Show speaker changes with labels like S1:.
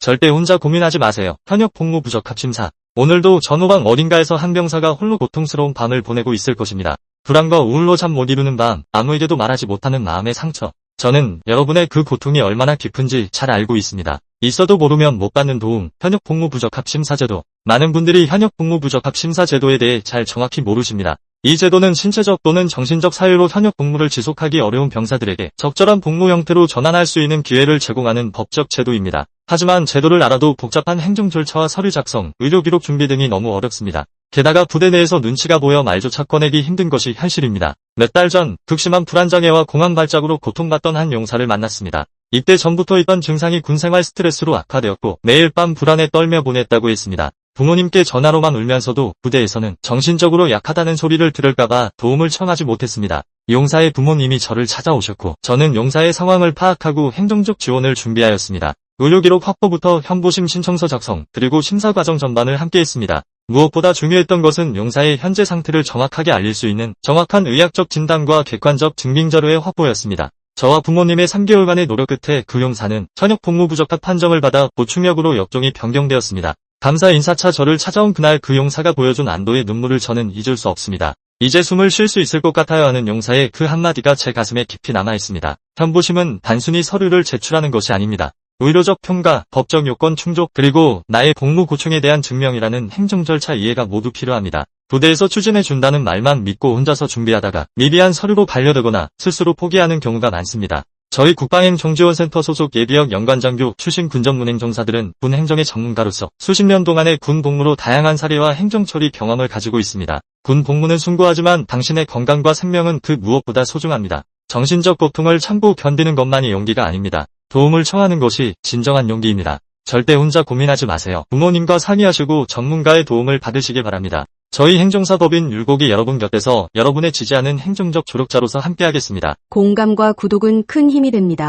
S1: 절대 혼자 고민하지 마세요. 현역 복무 부적합 심사. 오늘도 전후방 어딘가에서 한 병사가 홀로 고통스러운 밤을 보내고 있을 것입니다. 불안과 우울로 잠 못 이루는 밤, 아무에게도 말하지 못하는 마음의 상처. 저는 여러분의 그 고통이 얼마나 깊은지 잘 알고 있습니다. 있어도 모르면 못 받는 도움, 현역 복무 부적합 심사제도. 많은 분들이 현역 복무 부적합 심사제도에 대해 잘 정확히 모르십니다. 이 제도는 신체적 또는 정신적 사유로 현역 복무를 지속하기 어려운 병사들에게 적절한 복무 형태로 전환할 수 있는 기회를 제공하는 법적 제도입니다. 하지만 제도를 알아도 복잡한 행정 절차와 서류 작성, 의료 기록 준비 등이 너무 어렵습니다. 게다가 부대 내에서 눈치가 보여 말조차 꺼내기 힘든 것이 현실입니다. 몇 달 전 극심한 불안장애와 공황 발작으로 고통받던 한 용사를 만났습니다. 입대 전부터 있던 증상이 군생활 스트레스로 악화되었고 매일 밤 불안에 떨며 보냈다고 했습니다. 부모님께 전화로만 울면서도 부대에서는 정신적으로 약하다는 소리를 들을까봐 도움을 청하지 못했습니다. 용사의 부모님이 저를 찾아오셨고 저는 용사의 상황을 파악하고 행정적 지원을 준비하였습니다. 의료기록 확보부터 현보심 신청서 작성, 그리고 심사 과정 전반을 함께 했습니다. 무엇보다 중요했던 것은 용사의 현재 상태를 정확하게 알릴 수 있는 정확한 의학적 진단과 객관적 증빙 자료의 확보였습니다. 저와 부모님의 3개월간의 노력 끝에 그 용사는 현역 복무 부적합 판정을 받아 보충역으로 역종이 변경되었습니다. 감사 인사차 저를 찾아온 그날 그 용사가 보여준 안도의 눈물을 저는 잊을 수 없습니다. 이제 숨을 쉴 수 있을 것 같아요 하는 용사의 그 한마디가 제 가슴에 깊이 남아 있습니다. 현보심은 단순히 서류를 제출하는 것이 아닙니다. 의료적 평가, 법적 요건 충족, 그리고 나의 복무 고충에 대한 증명이라는 행정 절차 이해가 모두 필요합니다. 부대에서 추진해 준다는 말만 믿고 혼자서 준비하다가 미비한 서류로 반려되거나 스스로 포기하는 경우가 많습니다. 저희 국방행정지원센터 소속 예비역 연관장교 출신 군전문행정사들은 군 행정의 전문가로서 수십 년 동안의 군 복무로 다양한 사례와 행정처리 경험을 가지고 있습니다. 군 복무는 숭고하지만 당신의 건강과 생명은 그 무엇보다 소중합니다. 정신적 고통을 참고 견디는 것만이 용기가 아닙니다. 도움을 청하는 것이 진정한 용기입니다. 절대 혼자 고민하지 마세요. 부모님과 상의하시고 전문가의 도움을 받으시기 바랍니다. 저희 행정사법인 율곡이 여러분 곁에서 여러분의 지지하는 행정적 조력자로서 함께하겠습니다.
S2: 공감과 구독은 큰 힘이 됩니다.